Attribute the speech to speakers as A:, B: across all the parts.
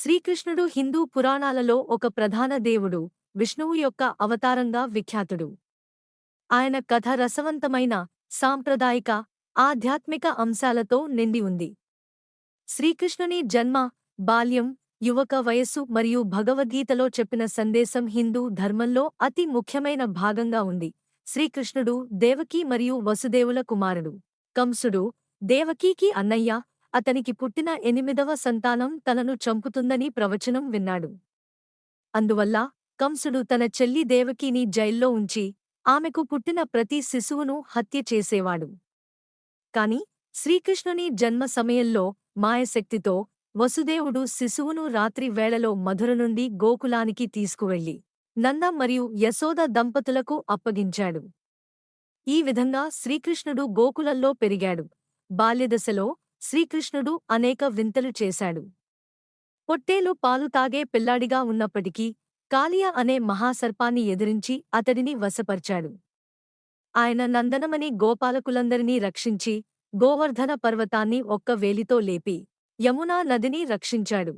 A: శ్రీకృష్ణుడు హిందూ పురాణాలలో ఒక ప్రధాన దేవుడు విష్ణువు యొక్క అవతారంగా విఖ్యాతుడు. ఆయన కథ రసవంతమైన సాంప్రదాయిక ఆధ్యాత్మిక అంశాలతో నిండి ఉంది. శ్రీకృష్ణుని జన్మ బాల్యం యువక వయస్సు మరియు భగవద్గీతలో చెప్పిన సందేశం హిందూ ధర్మంలో అతి ముఖ్యమైన భాగంగా ఉంది. శ్రీకృష్ణుడు దేవకీ మరియు వసుదేవుల కుమారుడు. కంసుడు దేవకీకి అన్నయ్య అతనికి పుట్టిన ఎనిమిదవ సంతానం తనను చంపుతుందని ప్రవచనం విన్నాడు. అందువల్ల కంసుడు తన చెల్లి దేవకీని జైల్లో ఉంచి ఆమెకు పుట్టిన ప్రతి శిశువును హత్య చేసేవాడు. కాని శ్రీకృష్ణుని జన్మ సమయంలో మాయశక్తితో వసుదేవుడు శిశువును రాత్రి వేళలో మధుర నుండి గోకులానికి తీసుకువెళ్ళి నంద మరియు యశోద దంపతులకు అప్పగించాడు. ఈ విధంగా శ్రీకృష్ణుడు గోకులంలో పెరిగాడు. బాల్యదశలో శ్రీకృష్ణుడు అనేక వింతలు చేశాడు. పొట్టేలు పాలు తాగే పిల్లాడిగా ఉన్నప్పటికీ కాలియ అనే మహాసర్పాన్ని ఎదిరించి అతడిని వశపర్చాడు. ఆయన నందనమని గోపాలకులందరినీ రక్షించి గోవర్ధన పర్వతాన్ని ఒక్క వేలితో లేపి యమునా నదిని రక్షించాడు.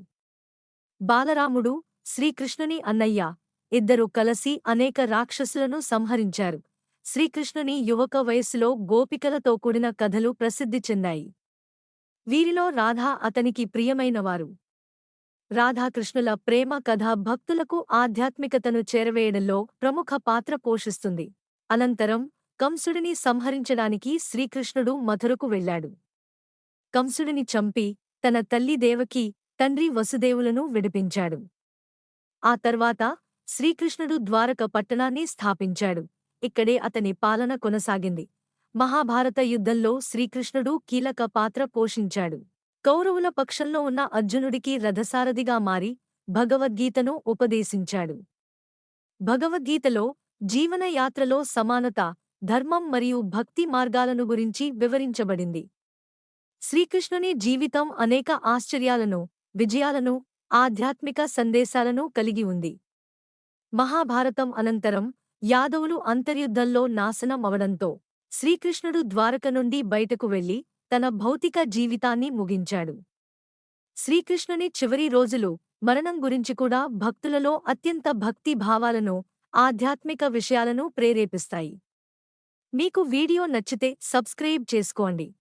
A: బాలరాముడు శ్రీకృష్ణుని అన్నయ్య ఇద్దరు కలసి అనేక రాక్షసులను సంహరించారు. శ్రీకృష్ణుని యువక వయస్సులో గోపికలతో కూడిన కథలు ప్రసిద్ధి చెందాయి. వీరిలో రాధా అతనికి ప్రియమైనవారు. రాధాకృష్ణుల ప్రేమ కథ భక్తులకు ఆధ్యాత్మికతను చేరవేయడంలో ప్రముఖ పాత్ర పోషిస్తుంది. అనంతరం కంసుడిని సంహరించడానికి శ్రీకృష్ణుడు మథురకు వెళ్ళాడు. కంసుడిని చంపి తన తల్లి దేవకి తండ్రి వసుదేవులను విడిపించాడు. ఆ తర్వాత శ్రీకృష్ణుడు ద్వారక పట్టణాన్ని స్థాపించాడు. ఇక్కడే అతని పాలన కొనసాగింది. మహాభారత యుద్ధంలో శ్రీకృష్ణుడు కీలక పాత్ర పోషించాడు. కౌరవుల పక్షంలో ఉన్న అర్జునుడికి రథసారథిగా మారి భగవద్గీతను ఉపదేశించాడు. భగవద్గీతలో జీవనయాత్రలో సమానత ధర్మం మరియు భక్తి మార్గాలను గురించి వివరించబడింది. శ్రీకృష్ణుని జీవితం అనేక ఆశ్చర్యాలను విజయాలను ఆధ్యాత్మిక సందేశాలను కలిగి ఉంది. మహాభారతం అనంతరం యాదవులు అంతర్యుద్ధంలో నాశనం అవడంతో శ్రీకృష్ణుడు ద్వారక నుండి బయటకు వెళ్ళి తన భౌతిక జీవితాన్ని ముగించాడు. శ్రీకృష్ణుని చివరి రోజులు మరణం గురించి కూడా భక్తులలో అత్యంత భక్తి భావాలను ఆధ్యాత్మిక విషయాలను ప్రేరేపిస్తాయి. మీకు వీడియో నచ్చితే సబ్స్క్రైబ్ చేసుకోండి.